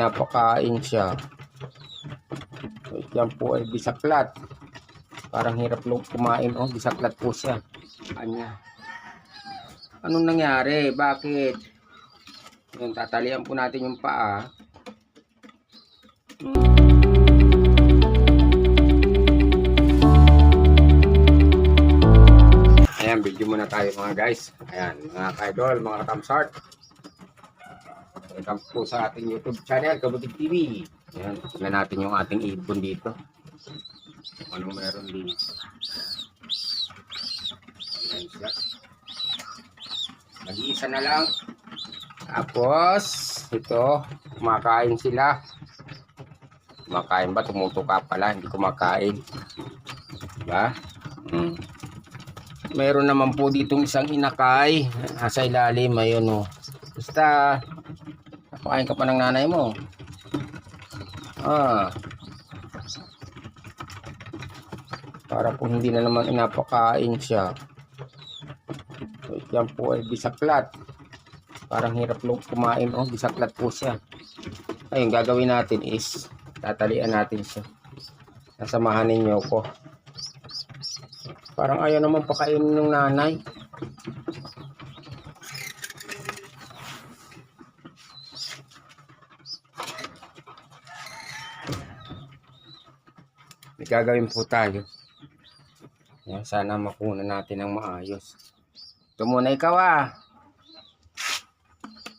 pinapakain siya. Wait, yan po ay bisaklat. Parang hirap lang kumain. Oh, bisaklat po siya. Kanya. Anong nangyari? Bakit? Yung tatalian po natin yung paa. Ayan, video muna tayo mga guys. Ayan, mga ka-idol, mga katamsart. Welcome po sa ating YouTube channel, Kabutig TV. Ayan, tignan natin yung ating ipon dito. Anong meron dito. Ayan siya. Mag-iisa na lang. Tapos, ito, kumakain sila. Kumakain ba? Tumutuka pala, hindi kumakain. Diba? Hmm. Meron naman po ditong isang inakay. Nasa ilalim, ayun o. Basta, napakain ka pa ng nanay mo. Ah. Para po hindi na naman inapakain siya. Wait, yan po ay bisaklat. Parang hirap lang kumain. Oh, bisaklat po siya. Ayun, gagawin natin is, tatalian natin siya. Nasamahan ninyo ko. Parang ayaw naman pakainin ng nanay. Gagawin po tayo. Yan, sana makuna natin ng maayos. Ito muna ikaw ah.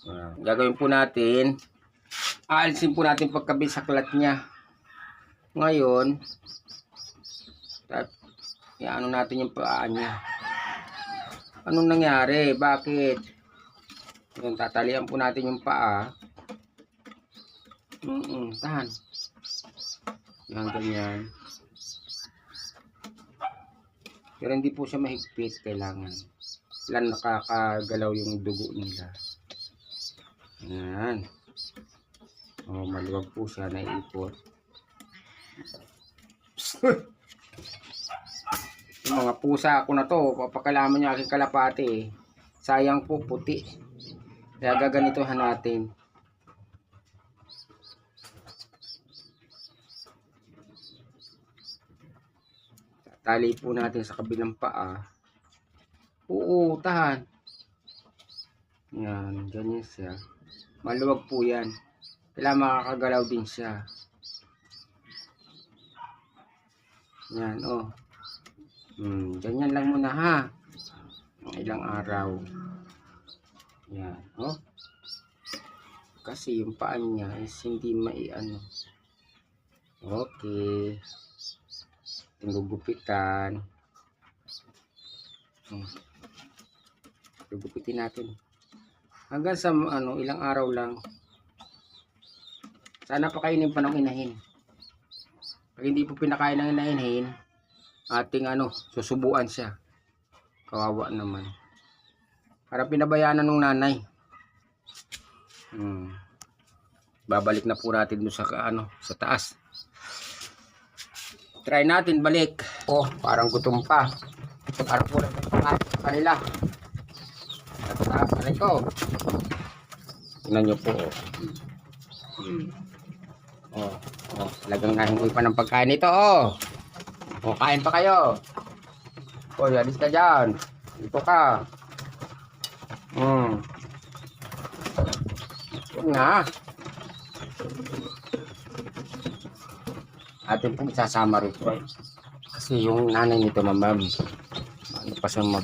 Ah, gagawin po natin, aalisin po natin pagkabisaklat niya. Ngayon, ano natin yung paa niya. Anong nangyari? Bakit? Yung tatalian po natin yung paa. Mm, -mm tahan. Yan, ganyan. Pero hindi po siya mahigpit. Kailangan. Lang nakakagalaw yung dugo nila. Yan. Oh, maluwag po siya naiipot. Yung mga pusa ko na to, papakalaman niya aking kalapati eh. Sayang po puti. Kaya gaganitohan natin. Tali po natin sa kabilang paa. Oo, tahan. Yan, ganyan siya. Maluwag po yan. Kailangan makakagalaw din siya. Yan, oh. Hmm, ganyan lang muna ha. Ilang araw. Yan, oh. Kasi yung paan niya is hindi maiano. Okay. Gugupitan. Gugupitin natin. Hanggang sa ano, ilang araw lang. Sana pakainin pa ng inahin. Pag hindi po pinakain ng inahin, ating ano, susubuan siya. Kawawa naman. Para pinabayaan na nung nanay. Hmm. Babalik na po natin doon sa ano, sa taas. Try natin balik. Oh, parang gutom pa. Parang po rin sa kanila. At sa ano ito? Tingnan nyo po. Oh. Hmm. Oh, oh, talagang nahingoy pa ng pagkain ito, oh. Oh, kain pa kayo. Oh, alis ka dyan. Dito ka. Hmm. Yun nga. Atin pong isasama rito. Kasi yung nanay nito, mamam. Ano pa siya mag...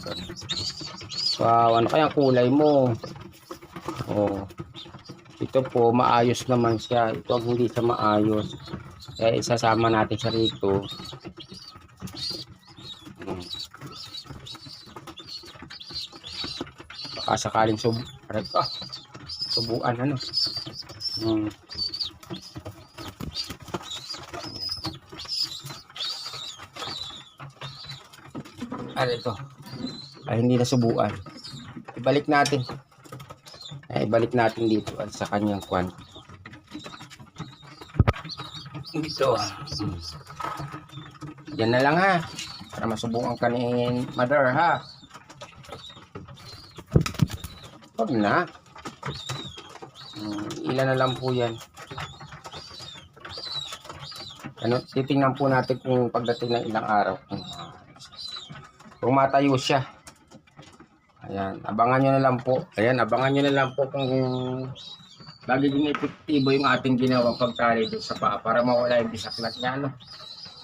Wow, ano kaya kulay mo? Oh. Ito po, maayos naman siya. Ito ang hindi siya maayos. Kaya isasama natin siya rito. Hmm. Baka sakaling sub... Aray. Subuan ano. Hmm. Ano ito? Ay, hindi nasubuan. Ibalik natin. Ay, ibalik natin dito at sa kanyang kwan. Dito. Hmm. Yan na lang ha. Para masubukan ka ni mother ha. Huwag na. Hmm, ilan na lang po yan. ano, titingnan po natin kung pagdating ng ilang araw kung, ah, kung matayo siya. Ayan, abangan nyo na lang po. Ayan, abangan nyo na lang po kung magiging epektibo yung ating ginawang pagtali doon sa paa para mawala yung bisaklat niya, ano.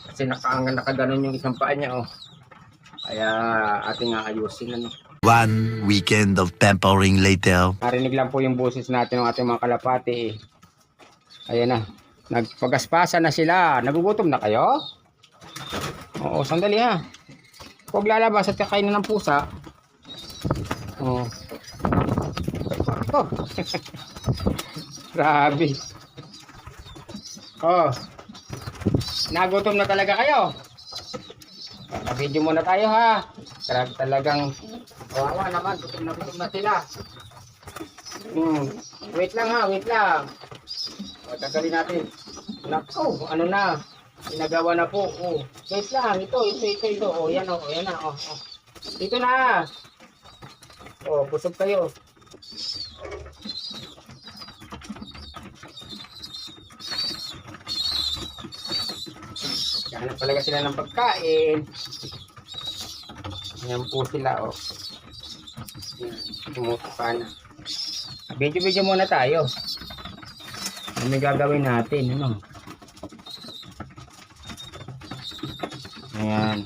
Kasi nakaangan, nakaganon yung isang paa niya, oh. Kaya ating aayusin, ano. One weekend of pampering later. Narinig lang po yung boses natin ng ating mga kalapati. Ayan na. Nagpagaspasan na sila. Nagugutom na kayo? Oo, sandali ha. Huwag lalabas at kakainin ng pusa. Oo. Oh. Grabe. Oh. Nagutom na talaga kayo. Naka-video muna tayo ha. Grabe talagang kawawa naman. Gutom na gutom na sila. Hmm. Wait lang ha, wait lang. Tagalin natin. Nako, ano na. Ginagawa na po. Oh. Wait lang, ito, ito, ito, ito. O, yan o, yan na. O, o. Dito na. O, busog kayo. Hanap talaga sila ng pagkain. Ayan po sila, o. Ayan, Tumutuka na. Video-video muna tayo. Ano gagawin natin, ano? Ayan.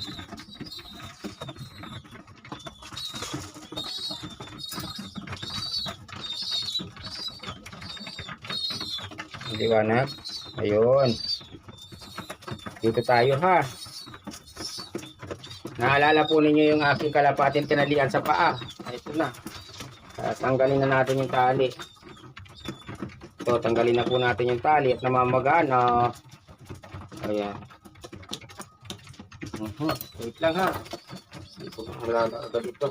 Liwanag. Ayun. Dito tayo ha. Naalala po ninyo yung aking kalapatin tinalian sa paa. Ito na. Ah, tanggalin na natin yung tali. So, tanggalin na po natin yung tali at namamagana. Ayan. Mhm. Wait lang ha. Hindi po malaga agad ito.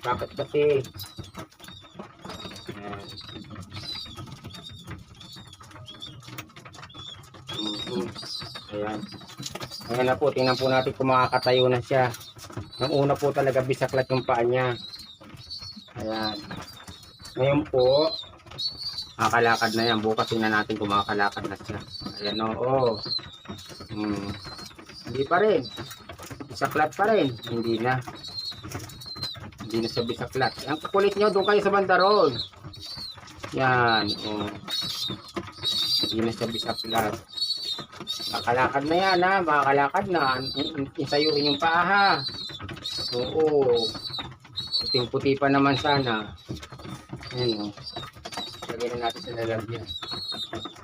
Bakit kasi? Ayan. Mhm. Ayan. Ayan na po, tingnan po natin kung makakatayo na siya. Ang una po talaga bisaklat yung paa niya. Ayan. Ngayon po, makakalakad na yan. Bukas tingnan natin kung makakalakad na siya. Ayan o. Oh, Hmm. Hindi pa rin. Bisaklat pa rin. Hindi na. Hindi na siya bisaklat. Ang kukulit nyo, doon kayo sa bandarol. Yan. Oh. Hindi na siya bisaklat. Makakalakad na yan ha. Makakalakad na. Isayuin yung paa ha. Oo. Puting-puti pa naman sana. Ayan o. Lagyan na natin sa lalagyan.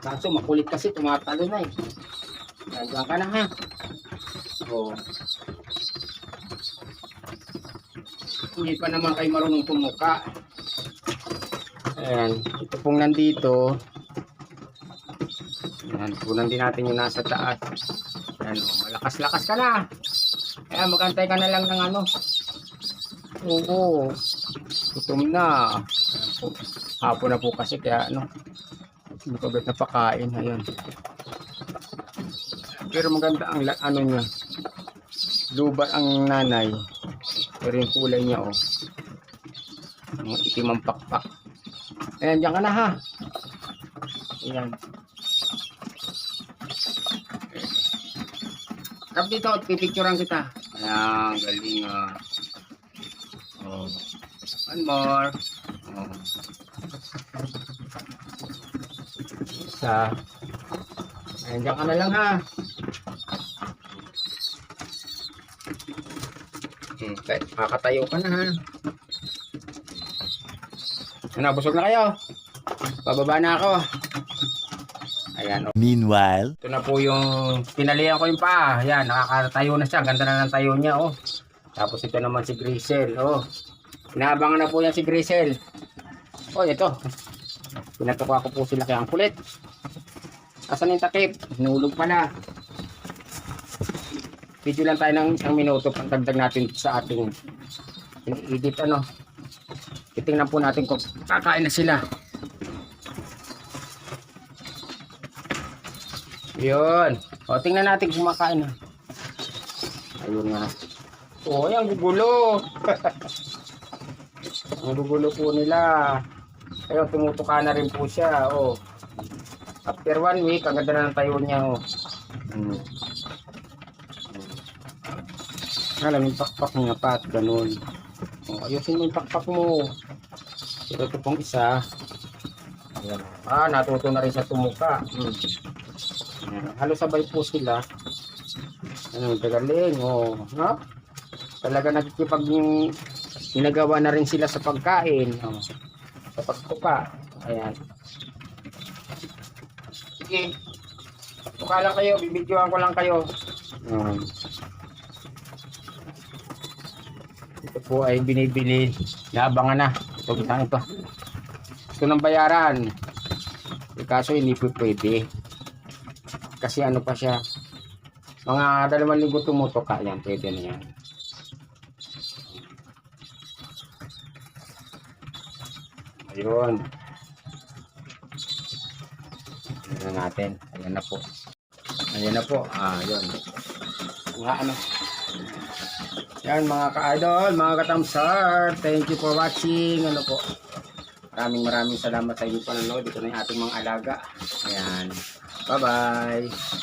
Kaso makulit kasi tumatalo na eh. Nandiyan ka na ha. Oo. Hindi pa naman kayo marunong pumuka. Ayan. Ito pong nandito. Ayan. Kunan din natin yung nasa taas. Ayan o. Malakas-lakas ka na. Kaya magantay ka na lang ng ano. Oo. Gutom na. Ayan po. Hapon na po kasi kaya ano. Hindi ko agad napakain. Ayan. Pero maganda ang ano niya. Lubat ang nanay. Pero yung kulay niya oh. Ang itim ang pakpak. Ayan, diyan ka na ha. Ayan. Kap dito, pipicturean kita. Ayan, galing ah. Oh. One more. Oh. Isa. Ayan, diyan ka na lang ha. Hmm, kahit makakatayo ka na ha. Ano, busog na kayo? Bababa na ako. Ayan, oh. Meanwhile, ito na po yung pinalihan ko yung paa. Ayan, nakakatayo na siya. Ganda na ng tayo niya, oh. Tapos ito naman si Grisel, oh. Inaabangan na po yan si Grisel. Oh, ito. Pinatuka ko po sila kaya ang kulit. Asan yung takip? Hinulog pala. Video lang tayo ng isang minuto pagdagdag natin sa ating edit ano. Titingnan po natin kung kakain na sila. Yun. O, tingnan natin kung makain na. Ayun nga. O, yan, gugulo. Ang gugulo po nila. Ayun, tumutuka na rin po siya. O. After one week, ang ganda na ng tayo niya. O. Hmm. Alam, yung pakpak mo nga pa at ganun. O, ayusin mo yung pakpak mo. Ito ito pong isa. Ayan. Ah, natuto na rin sa tumuka. Hmm. Ayan. Halos sabay po sila. Ano, tagaling. O, no? Talaga nagkikipag yung ginagawa na rin sila sa pagkain. O, sa pagtuka. Ayan. Sige. Tuka lang kayo. Bibidyoan ko lang kayo. Ayan. Ito po ay binibili. Naabangan na. Ito, ito. Ito ng bayaran. Eh, kaso hindi po pwede. Kasi ano pa siya. Mga dalawang linggo tumutuka yan. Pwede na yan. Ayun. Ayan na natin. Ayan na po. Ayan na po. Ah, yun. Kuha ano. Yan mga ka-idol, mga katamsar. Thank you for watching. Ano po. Maraming maraming salamat sa inyong panonood. Ito na yung ating mga alaga. Ayan. Bye-bye.